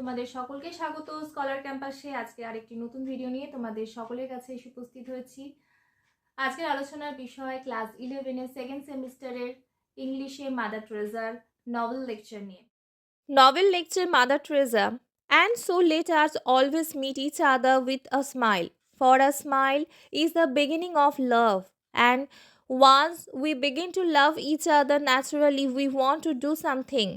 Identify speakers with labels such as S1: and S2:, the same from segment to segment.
S1: তোমাদের সকলকে স্বাগত স্কলার ক্যাম্পাসে। আজকে আরেকটি নতুন ভিডিও নিয়ে তোমাদের সকলের কাছে এসে উপস্থিত হয়েছি। আজকের আলোচনার বিষয় ক্লাস ইলেভেনের সেকেন্ড সেমিস্টারের ইংলিশে মাদার ট্রেজার নভেল লেকচার নিয়ে।
S2: Novel lecture Mother Teresa and so let us always meet each other with a smile for a smile is the beginning of love and once we begin to love each other naturally we want to do something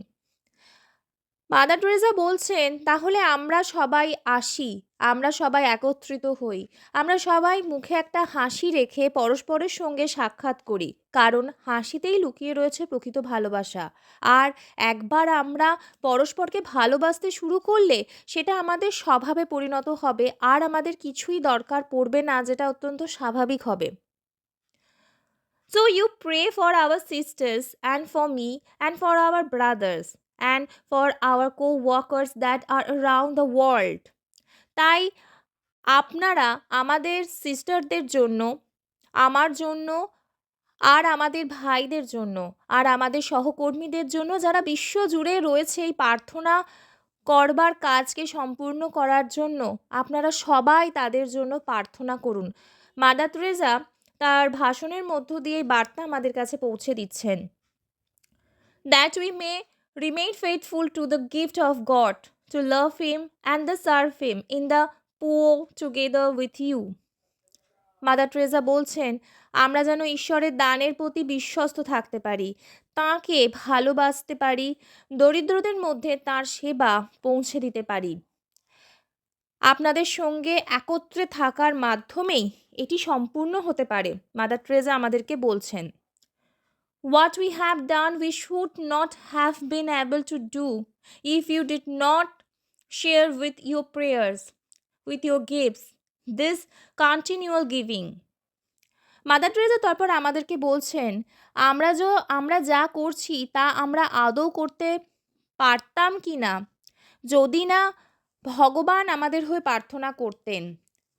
S2: Mother Teresa বলছেন, তাহলে আমরা সবাই আসি, আমরা সবাই একত্রিত হই, আমরা সবাই মুখে একটা হাসি রেখে পরস্পরের সঙ্গে সাক্ষাৎ করি, কারণ হাসিতেই লুকিয়ে রয়েছে প্রকৃত ভালোবাসা। আর একবার আমরা পরস্পরকে ভালোবাসতে শুরু করলে সেটা আমাদের স্বভাবে পরিণত হবে, আর আমাদের কিছুই দরকার পড়বে না, যেটা অত্যন্ত স্বাভাবিক হবে। So you pray for our sisters and for me and for our brothers for our coworkers that are around the world তাই আপনারা আমাদের সিস্টারদের জন্য, আমার জন্য আর আমাদের ভাইদের জন্য আর আমাদের সহকর্মীদের জন্য যারা বিশ্ব জুড়ে রয়েছে এই প্রার্থনা করবার কাজকে সম্পূর্ণ করার জন্য, আপনারা সবাই তাদের জন্য প্রার্থনা করুন। মাদার তেরেসা তার ভাষণের মধ্য দিয়ে বার্তা আমাদের কাছে পৌঁছে দিচ্ছেন। That we may remain faithful to the gift of God to love him and the serve him in the poor together with you Mother Teresa বলছেন, আমরা যেন ঈশ্বরের দানের প্রতি বিশ্বস্ত থাকতে পারি, তাঁকে ভালোবাসতে পারি, দরিদ্রদের মধ্যে তার সেবা পৌঁছে দিতে পারি। আপনাদের সঙ্গে একত্রে থাকার মাধ্যমেই এটি সম্পূর্ণ হতে পারে। মাদার টেরেসা আমাদেরকে বলছেন। What we have done we should not have been able to do if you did not share with your prayers with your gifts this continual giving Mother Teresa তারপর আমাদেরকে বলছেন, আমরা যে, আমরা যা করছি তা আমরা আদৌ করতে পারতাম কি না? যদি না, ভগবান আমাদের হয়ে প্রার্থনা করতেন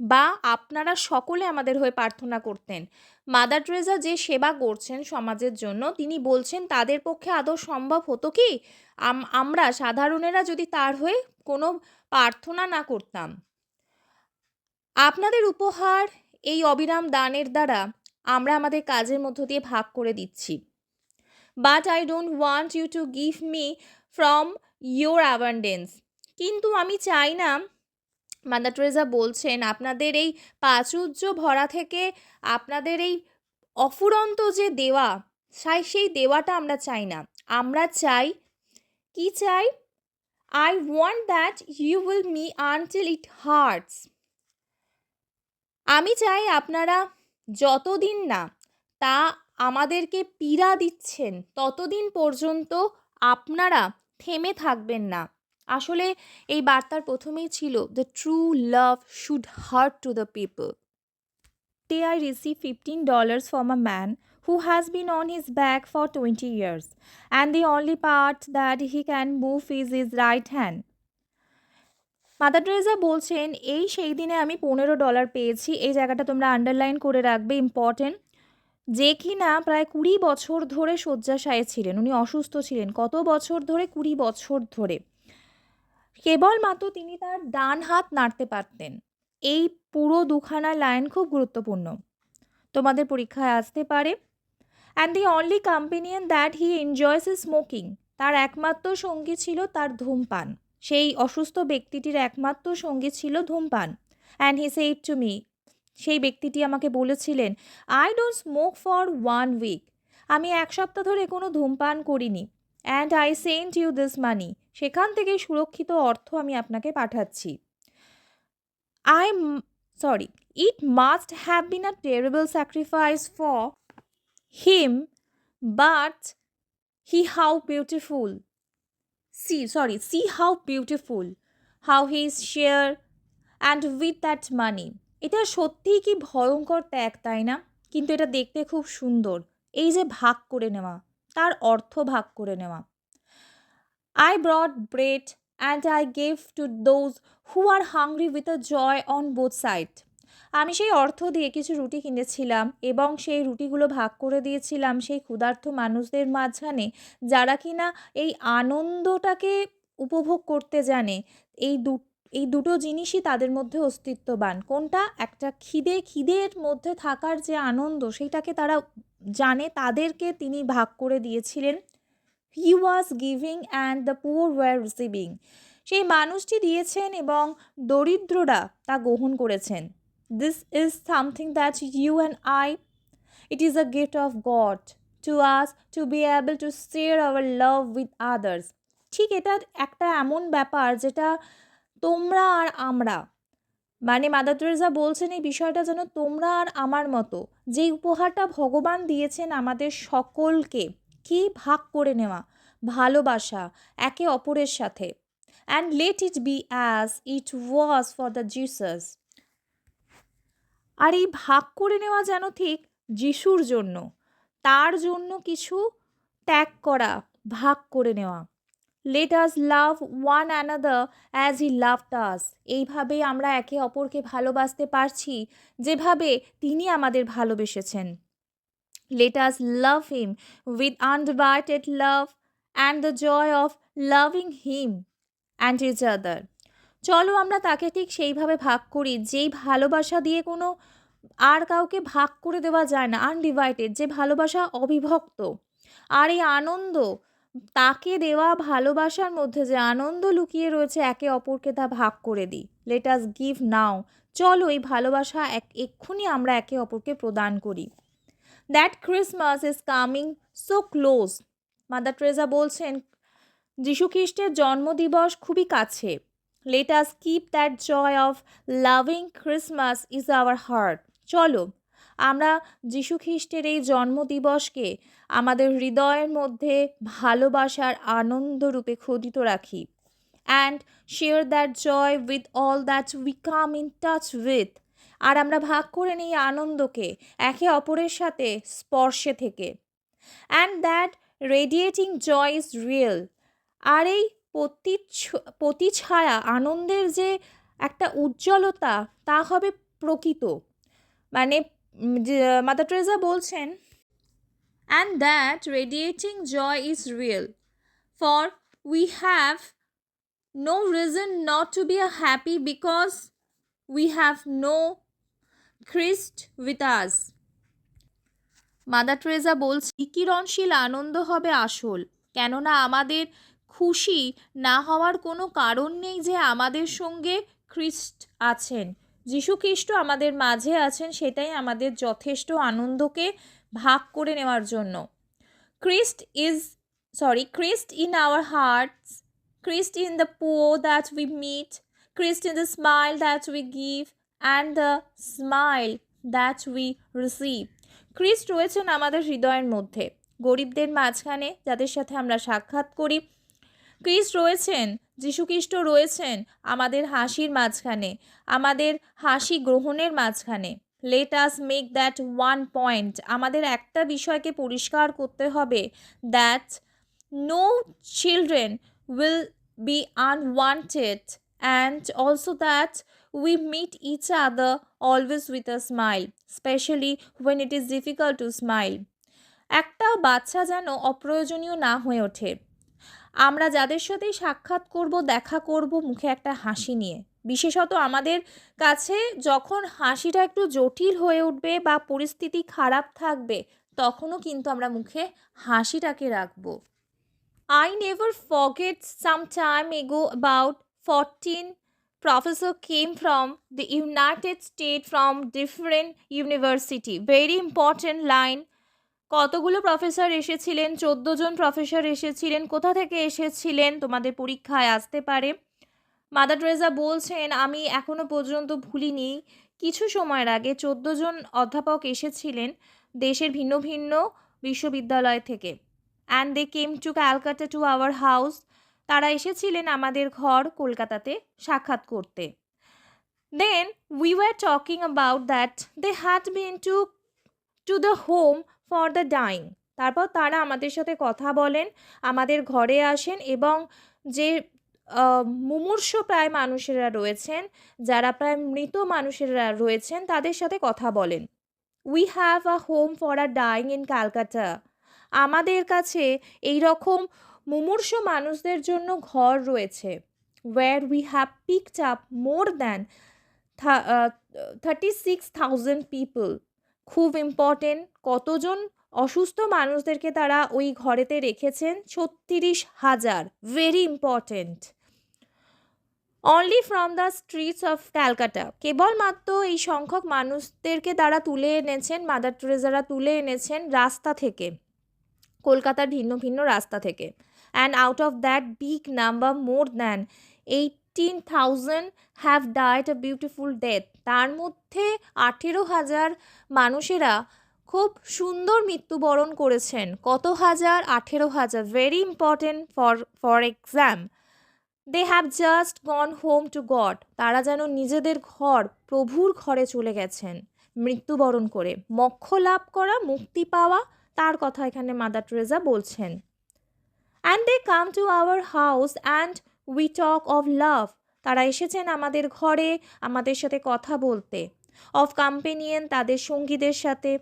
S2: বা আপনারা সকলে আমাদের হয়ে প্রার্থনা করতেন মাদার টেরেসা যে সেবা করছেন সমাজের জন্য, তিনি বলছেন, তাদের পক্ষে আদৌ সম্ভব হতো কি? আম- আমরা সাধারণেরা যদি তার হয়ে কোনো প্রার্থনা না করতাম। আপনাদের উপহার এই অবিরাম দানের দ্বারা আমরা আমাদের কাজের মধ্য দিয়ে ভাগ করে দিচ্ছি। But I don't want you to give me from your abundance কিন্তু আমি চাই না মাদার টেরেসা বলছেন, আপনাদের এই প্রাচুর্য ভরা থেকে আপনাদের এই অফুরন্ত যে দেওয়া, সাই, সেই দেওয়াটা আমরা চাই না। আমরা চাই, কি চাই? I want that you will me until it hurts আমি চাই আপনারা যতদিন না তা আমাদেরকে পীড়া দিচ্ছেন, ততদিন পর্যন্ত আপনারা থেমে থাকবেন না। আসলে এই বার্তার প্রথমেই ছিল the true love should hurt to the people Day I received fifteen dollars from a man who has been on his back for twenty years, and the only part that he can move is his right hand. Mother Teresa বলছেন এই সেই দিনে আমি পনেরো dollar পেয়েছি এই জায়গাটা তোমরা আন্ডারলাইন করে রাখবে ইম্পর্টেন্ট যে কিনা প্রায় কুড়ি বছর ধরে শয্যাশায়ে ছিলেন উনি অসুস্থ ছিলেন কত বছর ধরে কুড়ি বছর ধরে? কেবলমাত্র তিনি তার ডান হাত নাড়তে পারতেন। এই পুরো দুখানা লাইন খুব গুরুত্বপূর্ণ। তোমাদের পরীক্ষায় আসতে পারে। And the only companion that he enjoys is smoking তার একমাত্র সঙ্গী ছিল তার ধূমপান। সেই অসুস্থ ব্যক্তিটির একমাত্র সঙ্গী ছিল ধূমপান। And he said to me সেই ব্যক্তিটি আমাকে বলেছিলেন I don't smoke for one week আমি এক সপ্তাহ ধরে কোনো ধূমপান করিনি। And I sent you this money সেখান থেকে সুরক্ষিত অর্থ আমি আপনাকে পাঠাচ্ছি। I sorry it must have been a terrible sacrifice for him but he how beautiful see sorry see how beautiful how he is share and with that money এটা সত্যিই কি ভয়ঙ্কর ত্যাগ, তাই না? কিন্তু এটা দেখতে খুব সুন্দর। এই যে ভাগ করে নেওয়া, তার অর্থ ভাগ করে নেওয়া। I brought bread and I gave to those who are hungry with a joy on both side আমি সেই অর্থ দিয়ে কিছু রুটি কিনেছিলাম এবং সেই রুটিগুলো ভাগ করে দিয়েছিলাম সেই ক্ষুধার্ত মানুষদের মাঝখানে, যারা কিনা এই আনন্দটাকে উপভোগ করতে জানে। এই দু, এই দুটো জিনিসই তাদের মধ্যে অস্তিত্ববান। কোনটা? একটা খিদে, খিদের মধ্যে থাকার যে আনন্দ, সেইটাকে তারা জানে, তাদেরকে তিনি ভাগ করে দিয়েছিলেন। He was giving and the poor were receiving সেই মানুষটি দিয়েছেন এবং দরিদ্ররা তা গ্রহণ করেছেন। This is something that you and I it is a gift of God to us to be able to share our love with others ঠিক এটা একটা এমন ব্যাপার যেটা তোমরা আর আমরা। মানে মাদার তেরেসা বলছেন এই বিষয়টা যেন তোমরা আর আমার মতো। যেই উপহারটা ভগবান দিয়েছেন আমাদের সকলকে। কি ভাগ করে নেওয়া? ভালোবাসা, একে অপরের সাথে। And let it be as it was for the Jesus আর এই ভাগ করে নেওয়া যেন ঠিক যিশুর জন্য। তার জন্য কিছু ত্যাগ করা, ভাগ করে নেওয়া। Let us love one another as he love us এইভাবেই আমরা একে অপরকে ভালোবাসতে পারছি, যেভাবে তিনি আমাদের ভালোবেসেছেন। Let us love him with undivided love and the joy of loving him and each other চলো আমরা তাকে ঠিক সেইভাবে ভাগ করি, যেই ভালোবাসা দিয়ে কোনো আর কাউকে ভাগ করে দেওয়া যায় না আনডিভাইডেড যে ভালোবাসা অবিভক্ত। আর এই আনন্দ, তাকে দেওয়া ভালোবাসার মধ্যে যে আনন্দ লুকিয়ে রয়েছে, একে অপরকে তা ভাগ করে দিই। লেট আস গিভ নাও চলো এই ভালোবাসা এক, এক্ষুনি আমরা একে অপরকে প্রদান করি। That Christmas is coming so close Mother Teresa বলছেন, যীশু খ্রিস্টের জন্মদিবস খুবই কাছে। Let us keep that joy of loving Christmas is our heart চলো, আমরা যীশু খ্রিস্টের এই জন্মদিবসকে আমাদের হৃদয়ের মধ্যে ভালোবাসার আনন্দ রূপে খোদিত রাখি। And share that joy with all that we come in touch with আর আমরা ভাগ করে নিই আনন্দকে, একে অপরের সাথে স্পর্শে থেকে। And that radiating joy is real আর এই প্রতিচ্ছ, প্রতিছায়া, আনন্দের যে একটা উজ্জ্বলতা, তা হবে প্রকৃত। মানে মাদার ট্রেজা বলছেন and that radiating joy is real for we have no reason not to be a happy because we have no Christ with Mother Teresa বলছে কিরণশীল আনন্দ হবে আসল, কেননা আমাদের খুশি না হওয়ার কোনো কারণ নেই যে আমাদের সঙ্গে খ্রিস্ট আছেন। খ্রিস্ট আমাদের মাঝে আছেন, সেটাই আমাদের যথেষ্ট আনন্দকে ভাগ করে নেওয়ার জন্য। Christ is sorry Christ in our hearts Christ in the poor that we meet Christ in the smile that we give and the smile that we receive খ্রিস্ট রয়েছেন আমাদের হৃদয়ের মধ্যে। গরিবদের মাঝখানে যাদের সাথে আমরা সাক্ষাৎ করি। খ্রিস্ট রয়েছেন, যীশুখ্রিস্ট রয়েছেন আমাদের হাসির মাঝখানে, আমাদের হাসি গ্রহণের মাঝখানে। Let us make that one point আমাদের একটা বিষয়কে পরিষ্কার করতে হবে that no children will be unwanted and also that we meet each other always with a smile, especially when it is difficult to smile. একটা বাচ্চা যেন অপ্রয়োজনীয় না হয়ে ওঠে। আমরা যাদের সাথেই সাক্ষাৎ করব, দেখা করব মুখে একটা হাসি নিয়ে। বিশেষত আমাদের কাছে যখন হাসিটা একটু জটিল হয়ে উঠবে বা পরিস্থিতি খারাপ থাকবে, তখনও কিন্তু আমরা মুখে হাসিটাকে রাখব। I never forget some time ago about 14 professor came from the United States from different university. Very important line. কতগুলো প্রফেসর এসেছিলেন? চোদ্দ জন প্রফেসর এসেছিলেন। কোথা থেকে এসেছিলেন? তোমাদের পরীক্ষায় আসতে পারে। মাদার টেরেজা বলছেন, আমি এখনও পর্যন্ত ভুলিনি। কিছু সময়ের আগে চোদ্দ জন অধ্যাপক এসেছিলেন দেশের ভিন্ন ভিন্ন বিশ্ববিদ্যালয় থেকে। And they came to Calcutta to our house তারা এসেছিলেন আমাদের ঘর কলকাতাতে সাক্ষাৎ করতে। Then we were talking about that they had been to to the home for the dying তারপর তারা আমাদের সাথে কথা বলেন, আমাদের ঘরে আসেন এবং যে মুমূর্ষ প্রায় মানুষেরা রয়েছেন, যারা প্রায় মৃত মানুষেরা রয়েছেন, তাদের সাথে কথা বলেন। We have a home for a dying in Calcutta আমাদের কাছে এই রকম মুমূর্ষ মানুষদের জন্য ঘর রয়েছে where we have picked up more than thirty six thousand people খুব ইম্পর্টেন্ট কতজন অসুস্থ মানুষদেরকে তারা ওই ঘরেতে রেখেছেন? ছত্রিশ হাজার very important only from the streets of Calcutta কেবলমাত্র এই সংখ্যক মানুষদেরকে তারা তুলে এনেছেন মাদার ট্রেজারা তুলে এনেছেন রাস্তা থেকে, কলকাতার ভিন্ন ভিন্ন রাস্তা থেকে। Out of that big number more than eighteen thousand have died a beautiful death তার মধ্যে আঠেরো হাজার মানুষেরা খুব সুন্দর মৃত্যুবরণ করেছেন। কত হাজার? আঠেরো হাজার। Very important for for exam they have just gone home to God তারা যেন নিজেদের ঘর, প্রভুর ঘরে চলে গেছেন মৃত্যুবরণ করে। মক্ষ লাভ করা, মুক্তি পাওয়া, তার কথা এখানে মাদার ট্রেজা বলছেন। And they come to our house and we talk of love তারা এসেছেন আমাদের ঘরে, আমাদের সাথে কথা বলতে অফ কম্পেনিয়ন তাদের সঙ্গীদের সাথে।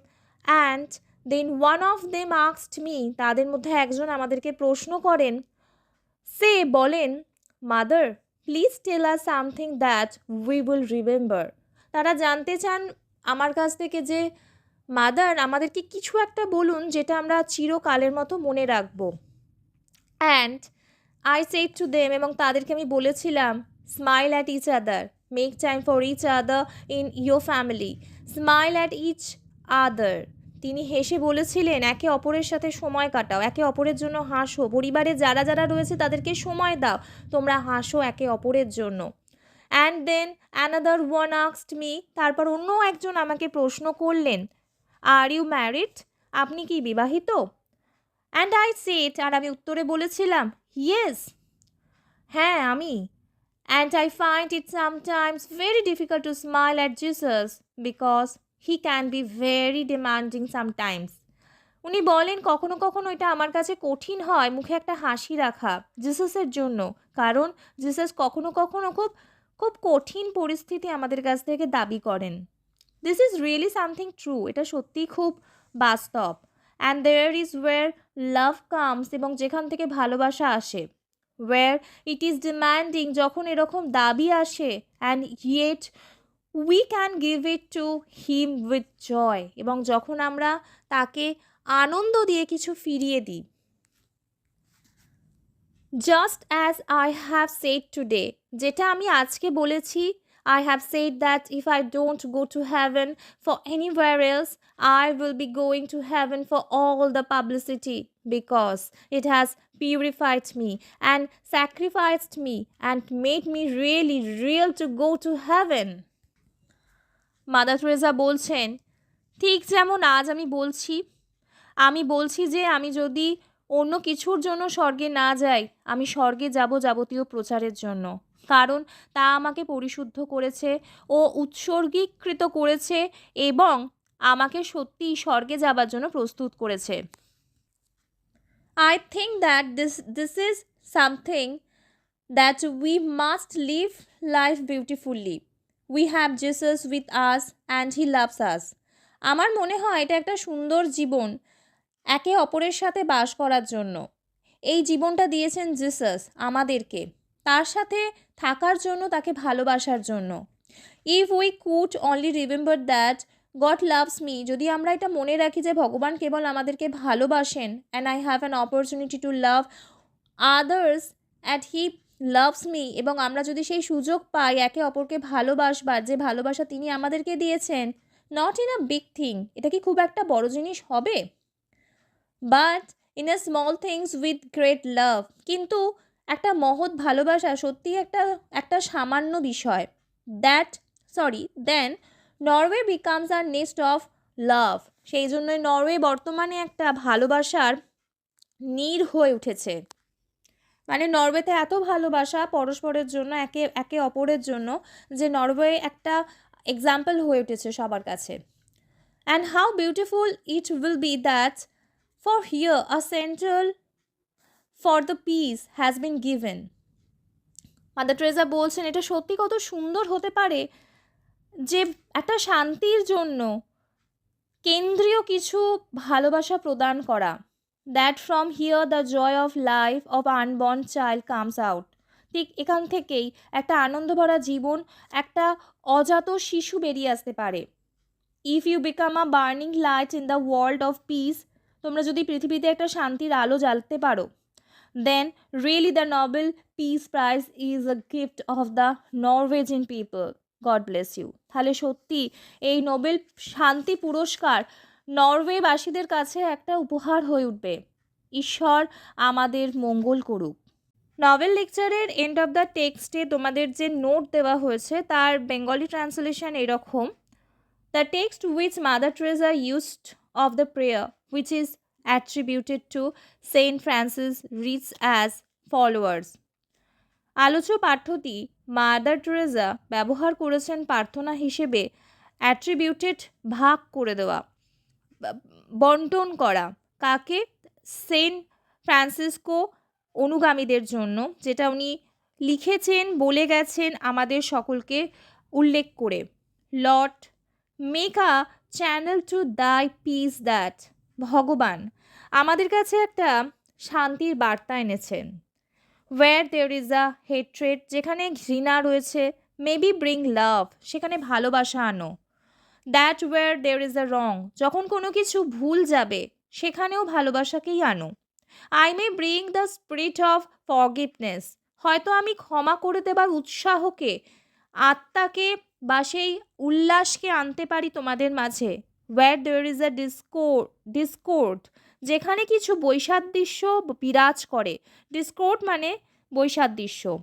S2: And then one of them আক্সড me তাদের মধ্যে একজন আমাদেরকে প্রশ্ন করেন। সে বলেন mother please tell us something that we will remember তারা জানতে চান আমার কাছ থেকে যে মাদার আমাদেরকে কিছু একটা বলুন যেটা আমরা চিরকালের মতো মনে রাখব। And I said to them এবং তাদেরকে আমি বলেছিলাম smile at each other make time for each other in your family smile at each other তিনি হেসে বলেছিলেন, একে অপরের সাথে সময় কাটাও, একে অপরের জন্য হাসো। পরিবারে যারা যারা রয়েছে, তাদেরকে সময় দাও। তোমরা হাসো একে অপরের জন্য। অ্যান্ড দেন অ্যানাদার ওয়ান আক্সড মি তারপর অন্য একজন আমাকে প্রশ্ন করলেন আর ইউ ম্যারিড আপনি কি বিবাহিত? অ্যান্ড আই সেট আর আমি উত্তরে বলেছিলাম ইয়েস হ্যাঁ আমি। And I find it sometimes very difficult to smile at Jesus because he can be very demanding sometimes উনি বলেন, কখনো কখনো এটা আমার কাছে কঠিন হয় মুখে একটা হাসি রাখা জিসাসের জন্য। কারণ জিসাস কখনো কখনো খুব খুব কঠিন পরিস্থিতি আমাদের কাছ থেকে দাবি করেন। This is really something true এটা সত্যিই খুব বাস্তব। And there is where love comes এবং যেখান থেকে ভালোবাসা আসে। ওয়ার ইট ইজ ডিম্যান্ডিং যখন এরকম দাবি আসে and yet we can give it to him with joy এবং যখন আমরা তাকে আনন্দ দিয়ে কিছু ফিরিয়ে দিই। Just as I have said today যেটা আমি আজকে বলেছি I have said that if I don't go to heaven for anywhere else, I will be going to heaven for all the publicity because it has purified me and sacrificed me and made me really real to go to heaven. Mother Teresa বলছেন ঠিক যেমন আজ আমি বলছি আমি বলছি যে আমি যদি অন্য কিছুর জন্য স্বর্গে না যাই আমি স্বর্গে যাব যাবতীয় প্রচারের জন্য কারণ তা আমাকে পরিশুদ্ধ করেছে ও উৎসর্গীকৃত করেছে এবং আমাকে সত্যিই স্বর্গে যাবার জন্য প্রস্তুত করেছে। I think that this this is something that we must live life beautifully we have Jesus with us and he loves us আমার মনে হয় এটা একটা সুন্দর জীবন একে অপরের সাথে বাস করার জন্য। এই জীবনটা দিয়েছেন জিসাস আমাদেরকে। তার সাথে থাকার জন্য, তাকে ভালোবাসার জন্য। If we could only remember that God loves me যদি আমরা এটা মনে রাখি যে ভগবান কেবল আমাদেরকে ভালোবাসেন and I have an opportunity to love others at he loves me এবং আমরা যদি সেই সুযোগ পাই, একে অপরকে ভালোবাসবার, যে ভালোবাসা তিনি আমাদেরকে দিয়েছেন not in a big thing এটা কি খুব একটা বড় জিনিস হবে? But in a small things with great love কিন্তু একটা মহৎ ভালোবাসা সত্যিই একটা একটা সামান্য বিষয়। That sorry then Norway becomes a nest of love সেই জন্যই নরওয়ে বর্তমানে একটা ভালোবাসার নীর হয়ে উঠেছে। মানে নরওয়েতে এত ভালোবাসা পরস্পরের জন্য, একে একে অপরের জন্য যে নরওয়ে একটা এক্সাম্পল হয়ে উঠেছে সবার কাছে। And how beautiful it will be that for here a central for the peace has been given. Mother Teresa বলছেন, এটা সত্যি কত সুন্দর হতে পারে যে একটা শান্তির জন্য কেন্দ্রীয় কিছু ভালোবাসা প্রদান করা। That from here the joy of life of unborn child comes out ঠিক এখান থেকেই একটা আনন্দভরা জীবন, একটা অজাত শিশু বেরিয়ে আসতে পারে। If you become a burning light in the world of peace তোমরা যদি পৃথিবীতে একটা শান্তির আলো জ্বালতে পারো then really the Nobel peace prize is a gift of the Norwegian people God bless you তাহলে সত্যি এই নোবেল শান্তি পুরস্কার নরওয়েবাসীদের কাছে একটা উপহার হয়ে উঠবে। ঈশ্বর আমাদের মঙ্গল করুক। নভেল লেকচারের এন্ড অফ দ্য টেক্সটে তোমাদের যে নোট দেওয়া হয়েছে, তার বেঙ্গলি ট্রান্সলেশন এরকম। The text which mother Teresa used of the prayer which is attributed to saint Francis rich as followers আলোচ্য পাঠ্যটি মাদার টেরেজা ব্যবহার করেছেন প্রার্থনা হিসেবে অ্যাট্রিবিউটেড ভাগ করে দেওয়া, বন্টন করা। কাকে? সেন্ট ফ্রান্সিসকো অনুগামীদের জন্য, যেটা উনি লিখেছেন, বলে গেছেন আমাদের সকলকে উল্লেখ করে। Lord make a channel to thy peace that ভগবান। আমাদের কাছে একটা শান্তির বার্তা এনেছেন। Where there is a hatred যেখানে ঘৃণা রয়েছে মেবি ব্রিং লাভ সেখানে ভালোবাসা আনো। That where there is a wrong যখন কোনো কিছু ভুল যাবে, সেখানেও ভালোবাসাকেই আনো। I may bring the spirit of forgiveness হয়তো আমি ক্ষমা করে দেবার উৎসাহকে, আত্মাকে বা সেই উল্লাসকে আনতে পারি তোমাদের মাঝে। Where there is a ডিসকোর discord যেখানে কিছু বৈসাদৃশ্য বিরাজ করে। ডিসকোর্ড মানে বৈসাদৃশ্য।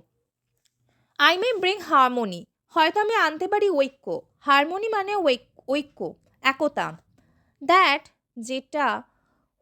S2: আই মে ব্রিং হারমোনি হয়তো আমি আনতে পারি ঐক্য। হারমোনি মানে ঐক- ঐক্য, একতা। দ্যাট যেটা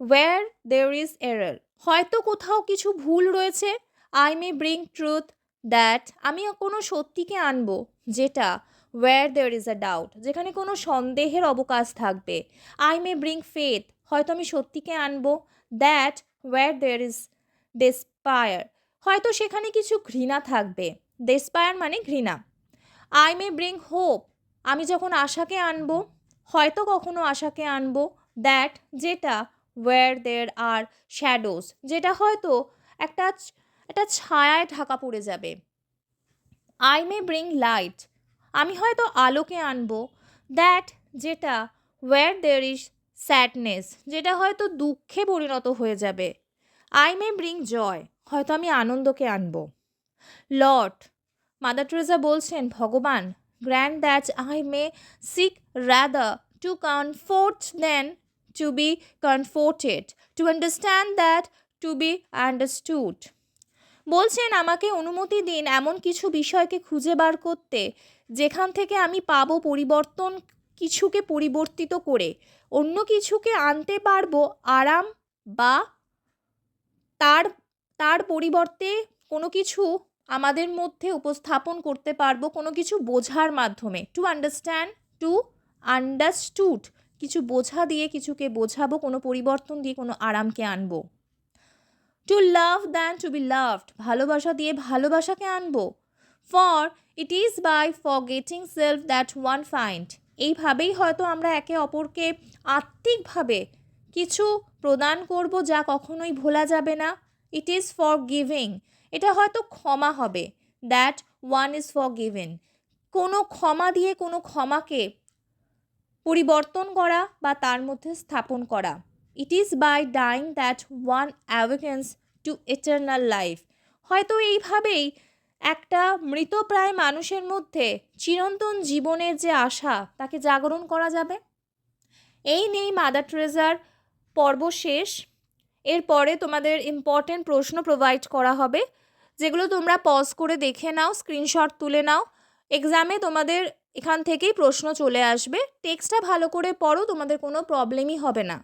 S2: ওয়্যার দেয়ার ইজ এরর হয়তো কোথাও কিছু ভুল রয়েছে। I may bring truth that আমি কোনো সত্যিকে আনব, যেটা where there is a doubt যেখানে কোনো সন্দেহের অবকাশ থাকবে। আই মে ব্রিং ফেথ হয়তো আমি সত্যিকে আনব। That where there is despair হয়তো সেখানে কিছু ঘৃণা থাকবে। ডেসপায়ার মানে ঘৃণা। আই মে ব্রিং হোপ আমি যখন আশাকে আনব, হয়তো কখনো আশাকে আনব। দ্যাট যেটা ওয়্যার দেয়ার আর শ্যাডোজ যেটা হয়তো একটা একটা ছায়ায় ঢাকা পড়ে যাবে। আই মে ব্রিং লাইট আমি হয়তো আলোকে আনব। দ্যাট যেটা ওয়্যার দেয়ার ইজ স্যাডনেস যেটা হয়তো দুঃখে পরিণত হয়ে যাবে। আই মে ব্রিং জয় হয়তো আমি আনন্দকে আনব। লর্ড, মাদার টেরেজা বলছেন, ভগবান grant that I may seek rather to comfort than to be comforted to understand that to be understood বলছেন, আমাকে অনুমতি দিন এমন কিছু বিষয়কে খুঁজে বার করতে যেখান থেকে আমি পাবো পরিবর্তন কিছুকে পরিবর্তিত করে। অন্য কিছুকে আনতে পারব আরাম বা তার তার পরিবর্তে কোনো কিছু আমাদের মধ্যে উপস্থাপন করতে পারব কোনো কিছু বোঝার মাধ্যমে। টু আন্ডারস্ট্যান্ড টু আন্ডারস্টুড কিছু বোঝা দিয়ে কিছুকে বোঝাবো, কোনো পরিবর্তন দিয়ে কোনো আরামকে আনব। To love than to be loved ভালোবাসা দিয়ে ভালোবাসাকে আনব। For it is by forgetting self that one find এইভাবেই হয়তো আমরা একে অপরকে আত্মিকভাবে কিছু প্রদান করব যা কখনোই ভোলা যাবে না। ইট ইজ ফর গিভিং এটা হয়তো ক্ষমা হবে। That one is forgiven কোনো ক্ষমা দিয়ে কোনো ক্ষমাকে পরিবর্তন করা বা তার মধ্যে স্থাপন করা। It is by dying that one awakens to eternal life হয়তো এইভাবেই একটা মৃতপ্রায় মানুষের মধ্যে চিরন্তন জীবনের যে আশা, তাকে জাগরণ করা যাবে? এই নেই মাদার ট্রেজার পর্ব শেষ। এরপরে তোমাদের ইম্পর্টেন্ট প্রশ্ন প্রোভাইড করা হবে, যেগুলো তোমরা পজ করে দেখে নাও স্ক্রিনশট তুলে নাও। এক্সামে তোমাদের এখান থেকেই প্রশ্ন চলে আসবে। টেক্সটটা ভালো করে পড়ো, তোমাদের কোনো প্রবলেমই হবে না।